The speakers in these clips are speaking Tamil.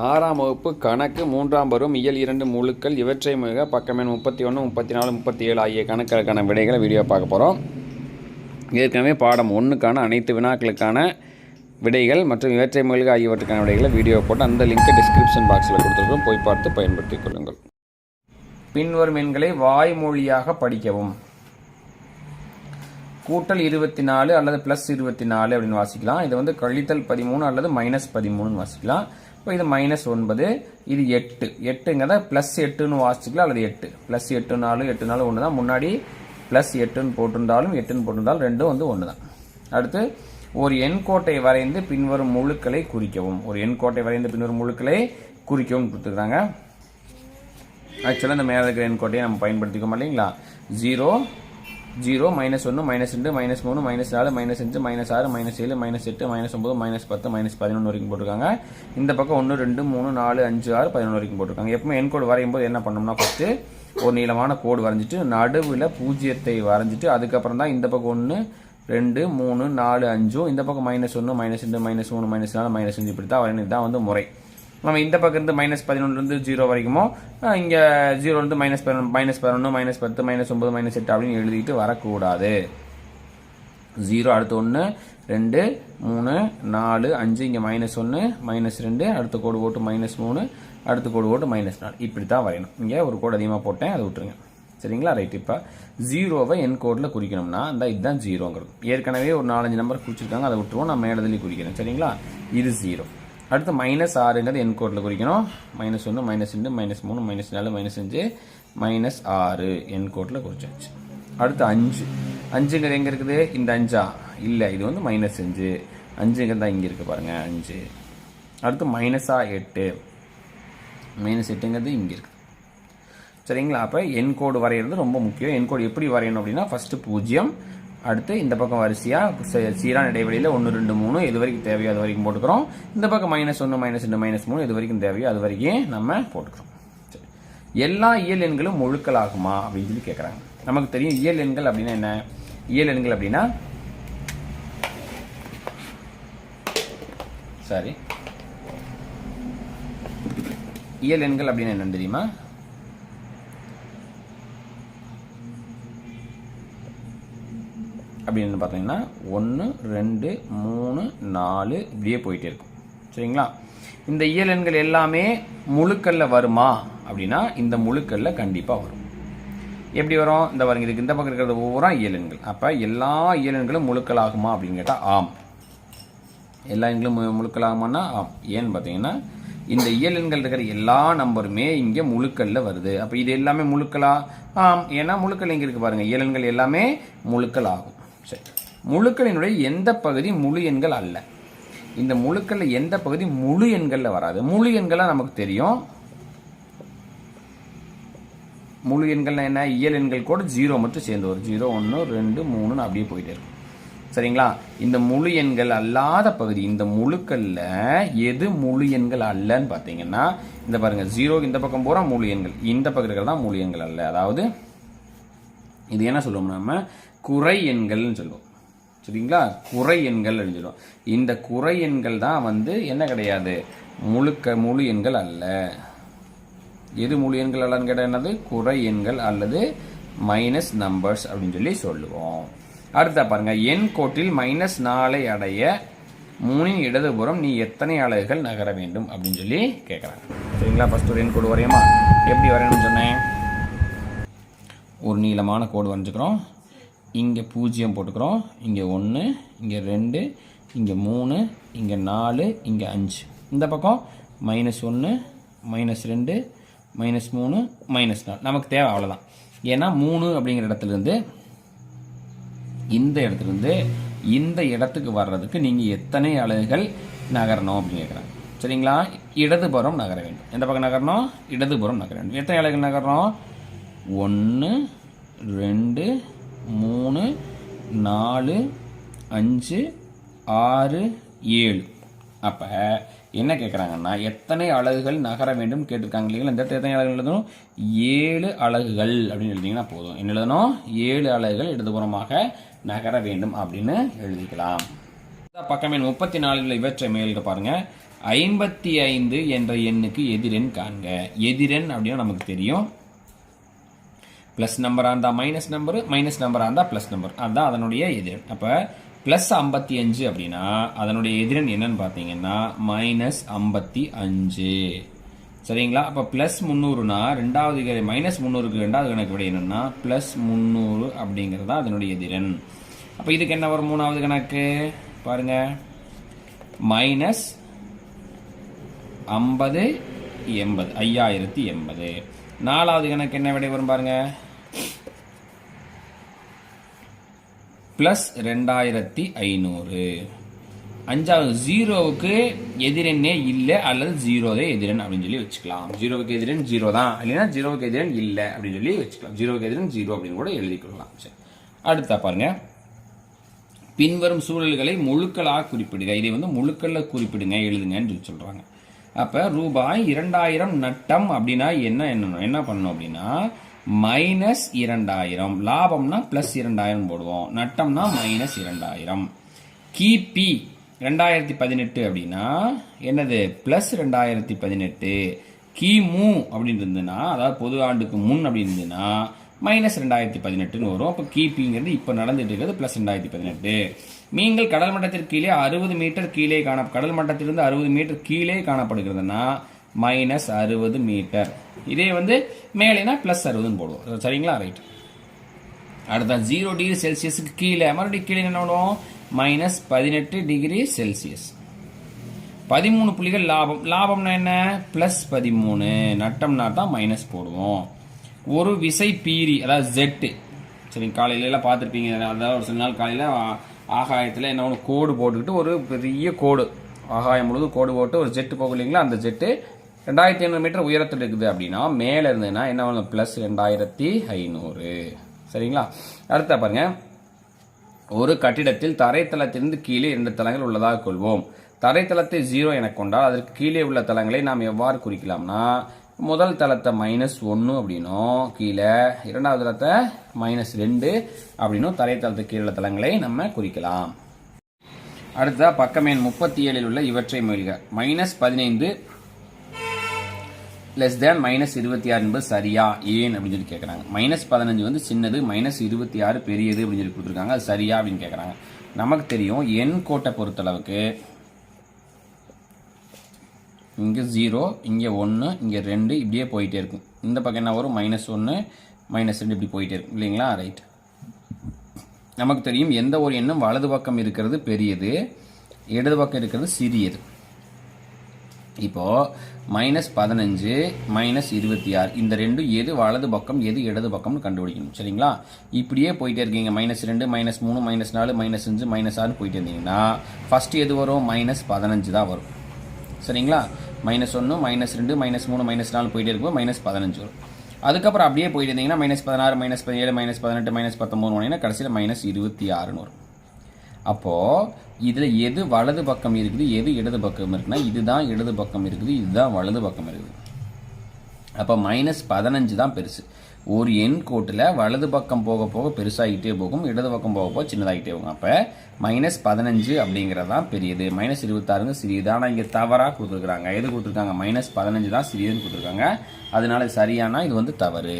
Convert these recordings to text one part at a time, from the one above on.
ஆறாம் வகுப்பு கணக்கு மூன்றாம் பருவம் இயல் இரண்டு முழுக்கள் இவற்றை மிக பக்கமெண் முப்பத்தி ஒன்று முப்பத்தி நாலு முப்பத்தி ஏழு ஆகிய கணக்குகளுக்கான விடைகளை வீடியோ பார்க்க போகிறோம் ஏற்கனவே பாடம் ஒன்றுக்கான அனைத்து வினாக்களுக்கான விடைகள் மற்றும் இவற்றை மிக ஆகியவற்றுக்கான விடைகளை வீடியோ போட்டு அந்த லிங்க்கை டிஸ்கிரிப்ஷன் பாக்ஸில் கொடுத்துருக்கோம் போய் பார்த்து பயன்படுத்திக் கொள்ளுங்கள். பின்வரும் எண்களை வாய்மொழியாக படிக்கவும். கூட்டல் இருபத்தி நாலு அல்லது ப்ளஸ் இருபத்தி நாலு அப்படின்னு வாசிக்கலாம். இது வந்து கழித்தல் பதிமூணு அல்லது மைனஸ் பதிமூணுன்னு வாசிக்கலாம். இப்போ இது மைனஸ் ஒன்பது இது எட்டு. எட்டுங்கிறத ப்ளஸ் எட்டுன்னு வாசிக்கலாம் அல்லது எட்டு. ப்ளஸ் எட்டு நாலு எட்டு நாலு ஒன்று தான் முன்னாடி ப்ளஸ் எட்டுன்னு போட்டிருந்தாலும் எட்டுன்னு போட்டிருந்தாலும் ரெண்டும் வந்து ஒன்று தான் அடுத்து ஒரு எண் கோட்டை வரைந்து பின்வரும் முழுக்களை குறிக்கவும். ஒரு எண் கோட்டை வரைந்து பின்வரும் முழுக்களை குறிக்கவும் கொடுத்துருக்காங்க. ஆக்சுவலாக இந்த மேலே இருக்கிற எண் கோட்டையை நம்ம பயன்படுத்திக்கோம் இல்லைங்களா? ஜீரோ ஜீரோ மைனஸ் ஒன்று மைனஸ் ரெண்டு மைனஸ் மூணு மைனஸ் நாலு மைனஸ் அஞ்சு மைனஸ் ஆறு மைனஸ் ஏழு மைனஸ் எட்டு மைனஸ் ஒம்பது மைனஸ் பத்து மைனஸ் பதினொன்று வரைக்கும் போட்டிருக்காங்க. இந்த பக்கம் ஒன்று ரெண்டு மூணு நாலு அஞ்சு ஆறு பதினொன்று வரைக்கும் போட்டிருக்காங்க. எப்பவுமே என் கோடு வரையும் போது என்ன பண்ணணும்னா ஃபஸ்ட்டு ஒரு நீளமான கோடு வரைஞ்சிட்டு நடுவில் பூஜ்ஜியத்தை வரைஞ்சிட்டு அதுக்கப்புறம் தான் இந்த பக்கம் ஒன்று ரெண்டு மூணு நாலு அஞ்சும் இந்த பக்கம் மைனஸ் ஒன்று மைனஸ் ரெண்டு மைனஸ் மூணு மைனஸ் நாலு மைனஸ் அஞ்சு இப்படி தான் வரையணும். தான் வந்து முறை. நம்ம இந்த பக்கம் இருந்து மைனஸ் பதினொன்றுலேருந்து ஜீரோ வரைக்குமோ இங்கே ஜீரோலேருந்து மைனஸ் பதினொன்று மைனஸ் பதினொன்று மைனஸ் பத்து மைனஸ் ஒம்பது மைனஸ் எட்டு அப்படின்னு எழுதிட்டு வரக்கூடாது. ஜீரோ அடுத்து ஒன்று ரெண்டு மூணு நாலு அஞ்சு இங்கே மைனஸ் ஒன்று மைனஸ் ரெண்டு அடுத்த கோடு ஓட்டு மைனஸ் மூணு அடுத்த கோடு ஓட்டு மைனஸ் நாலு. இப்படி தான் வரையணும். இங்கே ஒரு கோடு அதிகமாக போட்டேன் அதை விட்டுருங்க. சரிங்களா? ரைட் இப்போ. ஜீரோவை என் கோடில் குறிக்கணும்னா இந்த இதுதான் ஜீரோங்கிறது ஏற்கனவே ஒரு நாலஞ்சு நம்பர் குறிச்சிருக்காங்க அதை விட்டுருவோம் நான் மேடதுலேயும் குறிக்கிறேன். சரிங்களா? இது ஜீரோ அடுத்து மைனஸ் ஆறுங்கிறது என் கோட்டில் குறிக்கணும். மைனஸ் ஒன்று மைனஸ் ரெண்டு மைனஸ் மூணு மைனஸ் நாலு மைனஸ் அஞ்சு மைனஸ் ஆறு என் கோட்டில் குறிச்சாச்சு. அடுத்து அஞ்சு. அஞ்சுங்கிறது எங்கே இருக்குது? இந்த அஞ்சா? இல்லை இது வந்து மைனஸ் அஞ்சு. அஞ்சுங்கிறது தான் இங்கே இருக்குது பாருங்கள் அஞ்சு. அடுத்து மைனஸா எட்டு. மைனஸ் எட்டுங்கிறது இங்கே இருக்குது சரிங்களா? அப்போ என் கோடு வரைகிறது ரொம்ப முக்கியம். என் கோடு எப்படி வரையணும் அப்படின்னா ஃபஸ்ட்டு பூஜ்ஜியம் அடுத்து இந்த பக்கம் வரிசையாக சீரான இடைவெளியில் ஒன்று ரெண்டு மூணு எது வரைக்கும் தேவையோ அது வரைக்கும் போட்டுக்கிறோம். இந்த பக்கம் மைனஸ் ஒன்று மைனஸ் ரெண்டு மைனஸ் மூணு எது வரைக்கும் தேவையோ அது வரைக்கும் நம்ம போட்டுக்கிறோம். சரி. எல்லா இயல் எண்களும் முழுக்கள் ஆகுமா அப்படின்னு சொல்லி கேட்குறாங்க நமக்கு தெரியும் இயல் எண்கள் அப்படின்னா என்ன? இயல் எண்கள் அப்படின்னா சாரி இயல் எண்கள் அப்படின்னு என்னன்னு தெரியுமா? அப்படின்னு பார்த்தீங்கன்னா ஒன்று ரெண்டு மூணு நாலு இப்படியே போயிட்டே இருக்கும். சரிங்களா? இந்த இயல் எண்கள் எல்லாமே முழுக்கல்ல வருமா? அப்படின்னா இந்த முழுக்கல்ல கண்டிப்பாக வரும். எப்படி வரும்? இந்த பாருங்க இதுக்கு இந்த பக்கம் இருக்கிறது ஒவ்வொரு இயல் எண்கள். அப்போ எல்லா இயல் எண்களும் முழுக்கள் ஆகுமா அப்படின்னு கேட்டால் ஆம். எல்லா எண்களும் மு- முழுக்கள் ஆகுமான்னா ஆம். ஏன்னு பார்த்தீங்கன்னா இந்த இயல் எண்கள் இருக்கிற எல்லா நம்பருமே இங்கே முழுக்கல்ல வருது. அப்போ இது எல்லாமே முழுக்களா ஆம். ஏன்னா முழுக்கள் இங்கே இருக்கு பாருங்கள் இயல் எண்கள் எல்லாமே முழுக்கள் ஆகும் சரி. முழுக்களினுடைய எந்த பகுதி முழு எண்கள் அல்ல. இந்த முழுக்கல்ல எந்த பகுதி முழு எண்களில் வராது. முழு எண்கள்லாம் நமக்கு தெரியும். முழு எண்கள்னா என்ன? இயல் எண்கள் கூட ஜீரோ மட்டும் சேர்ந்து வரும். ஜீரோ ஒன்று ரெண்டு மூணுன்னு அப்படியே போயிட்டே இருக்கும் சரிங்களா? இந்த முழு எண்கள் அல்லாத பகுதி இந்த முழுக்கல்ல எது முழு எண்கள் அல்லன்னு பார்த்தீங்கன்னா இந்த பாருங்கள் ஜீரோ இந்த பக்கம் பூரா முழு எண்கள். இந்த பகுதிகள் தான் முழு எண்கள் அல்ல. அதாவது இது என்ன சொல்லுவோம் நம்ம? குறை எண்கள்னு சொல்லுவோம். சரிங்களா? குறை எண்கள் அப்படின்னு சொல்லுவோம். இந்த குறை எண்கள் தான் வந்து என்ன கிடையாது? முழுக்க முழு எண்கள் அல்ல. எது முழு எண்கள் அல்லன்னு கேட்டால் என்னது? குறை எண்கள் அல்லது மைனஸ் நம்பர்ஸ் அப்படின்னு சொல்லி சொல்லுவோம். அடுத்த பாருங்க. எண் கோட்டில் மைனஸ் நாலை அடைய மூணின் இடதுபுறம் நீ எத்தனை அலகுகள் நகர வேண்டும் அப்படின்னு சொல்லி கேட்குறாங்க சரிங்களா? ஃபர்ஸ்ட் ஒரு எண் கோடு வரையுமா? எப்படி வரையணும்னு சொன்னேன்? ஒரு நீளமான கோடு வரைஞ்சிக்கிறோம். இங்கே பூஜ்ஜியம் போட்டுக்கிறோம். இங்கே ஒன்று இங்கே ரெண்டு இங்கே மூணு இங்கே நாலு இங்கே அஞ்சு. இந்த பக்கம் மைனஸ் ஒன்று மைனஸ் ரெண்டு மைனஸ் மூணு மைனஸ் நாலு. நமக்கு தேவை அவ்வளோதான் ஏன்னா மூணு அப்படிங்கிற இடத்துலேருந்து இந்த இடத்துலேருந்து இந்த இடத்துக்கு வர்றதுக்கு நீங்கள் எத்தனை அலகுகள் நகரணும் அப்படின்னு கேட்குறாங்க சரிங்களா? இடதுபுறம் நகர வேண்டும். எந்த பக்கம் நகரணும்? இடதுபுறம் நகர வேண்டும். எத்தனை அலகுகள் நகரணும்? ஒன்று ரெண்டு மூணு நாலு அஞ்சு ஆறு ஏழு. அப்போ என்ன கேட்குறாங்கன்னா எத்தனை அலகுகள் நகர வேண்டும் கேட்டிருக்காங்க இல்லைங்களா? இந்த எத்தனை அழகுகள் எழுதணும்? ஏழு அலகுகள் அப்படின்னு எழுதிங்கன்னா போதும். என்ன எழுதணும்? ஏழு அலகுகள் இடதுபுறமாக நகர வேண்டும் அப்படின்னு எழுதிக்கலாம். பக்கமே முப்பத்தி நாலில் இவற்றை மேலிட பாருங்கள் ஐம்பத்தி ஐந்து என்ற எண்ணுக்கு எதிரெண் காண்க. எதிரெண் அப்படின்னா நமக்கு தெரியும். ப்ளஸ் நம்பராக இருந்தால் மைனஸ் நம்பரு மைனஸ் நம்பராக இருந்தால் ப்ளஸ் நம்பர் அதுதான் அதனுடைய எதிர் அப்போ ப்ளஸ் ஐம்பத்தி அஞ்சு அப்படின்னா அதனுடைய எதிரன் என்னன்னு பார்த்தீங்கன்னா மைனஸ் ஐம்பத்தி அஞ்சு. சரிங்களா? அப்போ ப்ளஸ் முந்நூறுனா ரெண்டாவது மைனஸ் முந்நூறுக்கு ரெண்டாவது கணக்கு விட என்னென்னா ப்ளஸ் முந்நூறு அப்படிங்கிறது தான் அதனுடைய எதிரன். அப்போ இதுக்கு என்ன வரும் மூணாவது கணக்கு? பாருங்க. மைனஸ் ஐம்பது எண்பது. ஐயாயிரத்தி எண்பது. நாலாவது கணக்கு என்ன விடை வரும் பாருங்க. ப்ளஸ் ரெண்டாயிரத்தி ஐநூறு. அஞ்சாவது ஜீரோவுக்கு எதிரெண்ணே இல்லை அல்லது ஜீரோதே எதிரெண் அப்படின்னு சொல்லி வச்சுக்கலாம். ஜீரோவுக்கு எதிரெண் ஜீரோ தான். இல்லைன்னா ஜீரோவுக்கு எதிரெண் இல்லை அப்படின்னு சொல்லி வச்சுக்கலாம். ஜீரோவுக்கு எதிரெண் ஜீரோ அப்படின்னு கூட எழுதிக்கொள்ளலாம் சரி. அடுத்தா பாருங்க. பின்வரும் சூழல்களை முழுக்களாக குறிப்பிடுங்க இதை வந்து முழுக்கல்ல குறிப்பிடுங்க எழுதுங்கன்னு சொல்லி சொல்றாங்க. அப்போ ரூபாய் இரண்டாயிரம் நட்டம் அப்படின்னா என்ன என்ன என்ன பண்ணணும் அப்படின்னா மைனஸ் இரண்டாயிரம். லாபம்னா ப்ளஸ் இரண்டாயிரம் போடுவோம். நட்டம்னா மைனஸ் இரண்டாயிரம். கிபி ரெண்டாயிரத்தி பதினெட்டு அப்படின்னா என்னது? ப்ளஸ் ரெண்டாயிரத்தி பதினெட்டு. கிமு அப்படின்னு இருந்ததுன்னா அதாவது பொது ஆண்டுக்கு முன் அப்படின்னு இருந்ததுன்னா மைனஸ் ரெண்டாயிரத்தி பதினெட்டுன்னு வரும். அப்போ கிபிங்கிறது இப்போ நடந்துட்டு இருக்கிறது ப்ளஸ் ரெண்டாயிரத்தி பதினெட்டு. மீன்கள் கடல் மட்டத்திற்கு கீழே அறுபது மீட்டர் கீழே காண கடல் மட்டத்திலிருந்து அறுபது மீட்டர் கீழே காணப்படுகிறதுனா மைனஸ் அறுபது மீட்டர். இதே வந்து மேலேனா ப்ளஸ் அறுபதுன்னு போடுவோம். சரிங்களா? ரைட் அடுத்த ஜீரோ டிகிரி செல்சியஸுக்கு கீழே. மறுபடியும் கீழே என்ன பண்ணுவோம்? மைனஸ் பதினெட்டு டிகிரி செல்சியஸ் பதிமூணு புள்ளிகள் லாபம். லாபம்னா என்ன? ப்ளஸ் பதிமூணு. நட்டம்னா தான் மைனஸ் போடுவோம். ஒரு விசை பீரி அதாவது ஜெட்டு சரி காலையில எல்லாம் பார்த்துருப்பீங்க. அதாவது ஒரு சில நாள் காலையில் ஆகாயத்தில் என்ன ஒன்று கோடு போட்டுக்கிட்டு ஒரு பெரிய கோடு. ஆகாயம் முழுவதும் கோடு போட்டு ஒரு ஜெட்டு போகும் இல்லைங்களா? அந்த ஜெட்டு ரெண்டாயிரத்தி ஐநூறு மீட்டர் உயரத்தில் இருக்குது அப்படின்னா மேலே இருந்ததுன்னா என்ன பண்ணணும் ப்ளஸ் ரெண்டாயிரத்தி ஐநூறு. சரிங்களா? அடுத்த பாருங்கள் ஒரு கட்டிடத்தில் தரைத்தளத்திலிருந்து கீழே இரண்டு தளங்கள் உள்ளதாக கொள்வோம். தரைத்தளத்தை ஜீரோ என கொண்டால் அதற்கு கீழே உள்ள தளங்களை நாம் எவ்வாறு குறிக்கலாம்னா முதல் தளத்தை மைனஸ் ஒன்று அப்படின்னும் கீழே இரண்டாவது தளத்தை மைனஸ் ரெண்டு அப்படின்னும் தரைத்தளத்து கீழே தளங்களை நம்ம குறிக்கலாம். அடுத்ததாக பக்கமேன் முப்பத்தி ஏழில் உள்ள இவற்றை மொழிக மைனஸ் பதினைந்து லெஸ் தேன் மைனஸ் இருபத்தி ஆறு என்பது சரியா ஏன் அப்படின்னு சொல்லி கேட்குறாங்க மைனஸ் பதினஞ்சு வந்து சின்னது மைனஸ் இருபத்தி ஆறு பெரியது அப்படின்னு சொல்லி கொடுத்துருக்காங்க. அது சரியா அப்படின்னு கேட்குறாங்க நமக்கு தெரியும் எண் கோட்டை பொறுத்தளவுக்கு இங்கே ஜீரோ இங்கே ஒன்று இங்கே ரெண்டு இப்படியே போயிட்டே இருக்கும். இந்த பக்கம் என்ன வரும்? மைனஸ் ஒன்று மைனஸ் ரெண்டு இப்படி போயிட்டே இருக்கும். இல்லைங்களா? ரைட் நமக்கு தெரியும் எந்த ஒரு எண்ணும் வலது பக்கம் இருக்கிறது பெரியது இடது பக்கம் இருக்கிறது சிறியது. இப்போது மைனஸ் பதினஞ்சு மைனஸ் இருபத்தி ஆறு இந்த ரெண்டும் எது வலது பக்கம் எது இடது பக்கம்னு கண்டுபிடிக்கணும். சரிங்களா? இப்படியே போயிட்டே இருக்கீங்க. மைனஸ் ரெண்டு மைனஸ் மூணு மைனஸ் நாலு மைனஸ் அஞ்சு மைனஸ் ஆறு போயிட்டே இருந்தீங்கன்னா ஃபர்ஸ்ட் எது வரும்? மைனஸ் பதினஞ்சு தான் வரும். சரிங்களா? மைனஸ் ஒன்று மைனஸ் ரெண்டு மைனஸ் மூணு மைனஸ் நாலு போயிட்டே இருக்கும் மைனஸ் பதினஞ்சு வரும். அதுக்கப்புறம் அப்படியே போயிட்டு இருந்தீங்கன்னா மைனஸ் பதினாறு மைனஸ் பதினேழு மைனஸ் பதினெட்டு மைனஸ் பத்தொம்பது போனீங்கன்னா கடைசியில் மைனஸ் இருபத்தி ஆறுன்னு வரும். அப்போது இதில் எது வலது பக்கம் இருக்குது எது இடது பக்கம் இருக்குன்னா இதுதான் இடது பக்கம் இருக்குது இதுதான் வலது பக்கம் இருக்குது. அப்போ மைனஸ் பதினஞ்சு தான் பெருசு. ஒரு எண் கோட்டில் வலது பக்கம் போக போக பெருசாகிட்டே போகும் இடது பக்கம் போக போக சின்னதாகிட்டே போகும். அப்போ மைனஸ் பதினஞ்சு அப்படிங்கிறது தான் பெரியது. மைனஸ் இருபத்தாறுங்க சிறியது. ஆனால் இங்கே தவறாக கொடுத்துருக்குறாங்க. எது கொடுத்துருக்காங்க? மைனஸ் பதினஞ்சு தான் சிறியதுன்னு கொடுத்துருக்காங்க. அதனால இது சரியானா இது வந்து தவறு.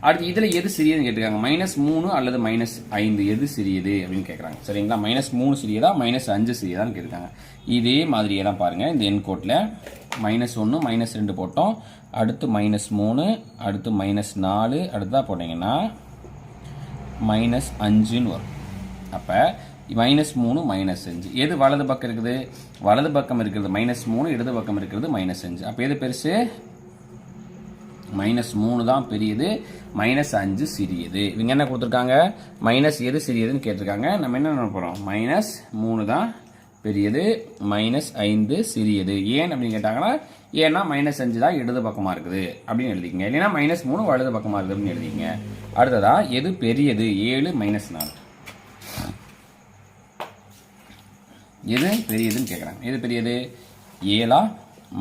அடுத்து இதில் எது சிறியதுன்னு கேட்டிருக்காங்க. மைனஸ் மூணு அல்லது மைனஸ் ஐந்து. எது சிறியது அப்படின்னு கேட்குறாங்க சரிங்களா? மைனஸ் மூணு சிறியதா? மைனஸ் அஞ்சு சிறியதான்னு கேட்டிருக்காங்க. இதே மாதிரியெல்லாம் பாருங்கள் இந்த என் கோட்டில் மைனஸ் ஒன்று மைனஸ் ரெண்டு போட்டோம். அடுத்து மைனஸ் மூணு அடுத்து மைனஸ் நாலு. அடுத்ததாக போட்டிங்கன்னா மைனஸ் அஞ்சுன்னு வரும். அப்போ மைனஸ் மூணு மைனஸ் அஞ்சு. எது வலது பக்கம் இருக்குது? வலது பக்கம் இருக்கிறது மைனஸ் மூணு இடது பக்கம் இருக்கிறது மைனஸ் அஞ்சு. அப்போ எது பெருசு? மைனஸ் மூணு தான் பெரியது மைனஸ் அஞ்சு சிறியது. இவங்க என்ன கொடுத்துருக்காங்க? மைனஸ் எது சிறியதுன்னு கேட்டிருக்காங்க. நம்ம என்ன பண்ண போகிறோம் மைனஸ் மூணு தான் பெரியது மைனஸ் ஐந்து சிறியது. ஏன் அப்படின்னு கேட்டாங்கன்னா ஏன்னா மைனஸ் அஞ்சு தான் இடது பக்கமாக இருக்குது அப்படின்னு எழுதிக்கங்க. இல்லைன்னா மைனஸ் மூணு வலது பக்கமாக இருக்குது அப்படின்னு எழுதிங்க அடுத்ததா எது பெரியது? ஏழு மைனஸ் நாலு. எது பெரியதுன்னு கேட்குறாங்க எது பெரியது? ஏழா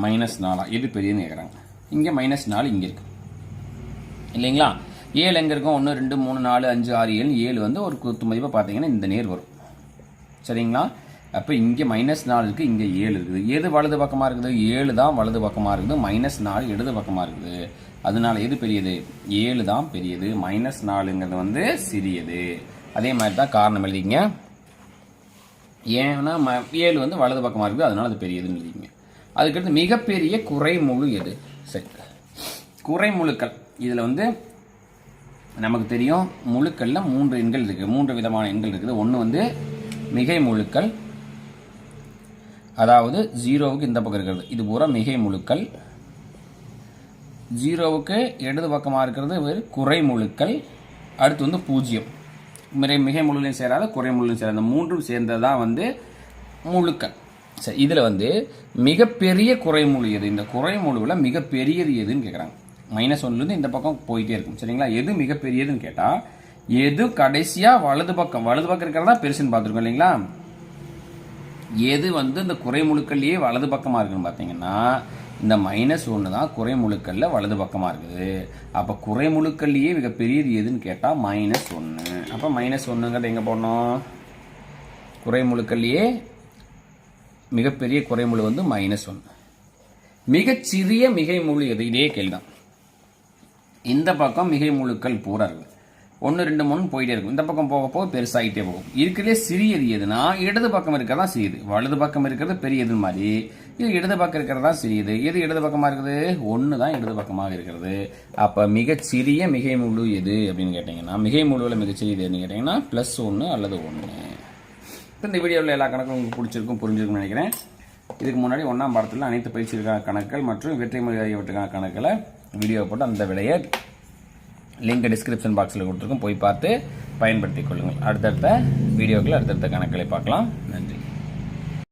மைனஸ் நாலா? எது பெரியதுன்னு கேட்குறாங்க இங்கே மைனஸ் நாலு இங்கே இருக்கு. இல்லைங்களா? ஏழு எங்கே இருக்கும்? ஒன்று ரெண்டு மூணு நாலு அஞ்சு ஆறு ஏழு. ஏழு வந்து ஒரு குத்து மதிப்பாக பார்த்தீங்கன்னா இந்த நேர் வரும். சரிங்களா? அப்போ இங்கே மைனஸ் நாலு இருக்குது இங்கே ஏழு இருக்குது. எது வலது பக்கமாக இருக்குது? ஏழு தான் வலது பக்கமாக இருக்குது. மைனஸ் நாலு இடது பக்கமாக இருக்குது. அதனால எது பெரியது? ஏழு தான் பெரியது. மைனஸ் நாலுங்கிறது வந்து சிறியது. அதே மாதிரி தான் காரணம் எழுதிங்க ஏன்னா ம ஏழு வந்து வலது பக்கமாக இருக்குது. அதனால அது பெரியதுன்னு எழுதிங்க அதுக்கடுத்து மிகப்பெரிய குறைமுழு எது? சரி. குறைமுழுக்கள் இதில் வந்து நமக்கு தெரியும் முழுக்களில் மூன்று எண்கள் இருக்குது மூன்று விதமான எண்கள் இருக்குது. ஒன்று வந்து மிகை முழுக்கள். அதாவது ஜீரோவுக்கு இந்த பக்கம் இருக்கிறது. இது பூரா மிகை முழுக்கள். ஜீரோவுக்கு இடது பக்கமாக இருக்கிறது ஒரு குறை முழுக்கள். அடுத்து வந்து பூஜ்ஜியம். மிகை மிகை முழுலையும் சேராத குறை முழுலையும் சேராத. மூன்றும் சேர்ந்தது தான் வந்து முழுக்கள். சரி இதில் வந்து மிகப்பெரிய குறைமுழு எது? இந்த குறைமுழுவில் மிகப்பெரியது எதுன்னு கேட்குறாங்க மைனஸ் ஒன்லேருந்து இந்த பக்கம் போயிட்டே இருக்கும். சரிங்களா? எது மிகப்பெரியதுன்னு கேட்டால் எது கடைசியாக வலது பக்கம் வலது பக்கம் இருக்கிறதா பெருசுன்னு பார்த்துருக்கோம் இல்லைங்களா? எது வந்து இந்த குறைமுழுக்கள்லேயே வலது பக்கமாக இருக்குன்னு பார்த்தீங்கன்னா இந்த மைனஸ் ஒன்று தான் குறைமுழுக்களில் வலது பக்கமாக இருக்குது. அப்போ குறைமுழுக்கள்லேயே மிக பெரியது எதுன்னு கேட்டால் மைனஸ் ஒன்று அப்போ மைனஸ் ஒன்றுங்கிறது எங்கே போடணும்? குறைமுழுக்கள்லேயே மிகப்பெரிய குறைமுழு வந்து மைனஸ் ஒன்று மிகச்சிறிய மிகை முழு எது? இதே கேள்விதான். இந்த பக்கம் மிகை முழுக்கள் பூரா இருக்குது ஒன்று ரெண்டு மூணு போயிட்டே இருக்கும். இந்த பக்கம் போக போக பெருசாகிட்டே போகும். இருக்கிறதே சிறியது எதுனா இடது பக்கம் இருக்கிறதா சிறியது. வலது பக்கம் இருக்கிறது பெரியது மாதிரி. இது இடது பக்கம் இருக்கிறதா சிறியது. எது இடது பக்கமாக இருக்குது? ஒன்று தான் இடது பக்கமாக இருக்கிறது. அப்போ மிகச்சிறிய மிகை முழு எது அப்படின்னு கேட்டிங்கன்னா மிகை முழுவில் மிகச்சிறியது எதுன்னு கேட்டிங்கன்னா ப்ளஸ் ஒன்று அல்லது ஒன்று இந்த வீடியோவில் எல்லா கணக்கும் உங்களுக்கு பிடிச்சிருக்கும் புரிஞ்சிருக்கும்னு நினைக்கிறேன். இதுக்கு முன்னாடி ஒன்றாம் பாடத்தில் அனைத்து பயிற்சிகளுக்கான கணக்குகள் மற்றும் வெற்றி மொழி ஆகியவற்றுக்கான கணக்கில் வீடியோ போட்டு அந்த விலையை லிங்க் டிஸ்கிரிப்ஷன் பாக்ஸில் கொடுத்துருக்கோம். போய் பார்த்து பயன்படுத்திக் கொள்ளுங்கள். அடுத்தடுத்த வீடியோக்கள் அடுத்தடுத்த கணக்குகளை பார்க்கலாம். நன்றி.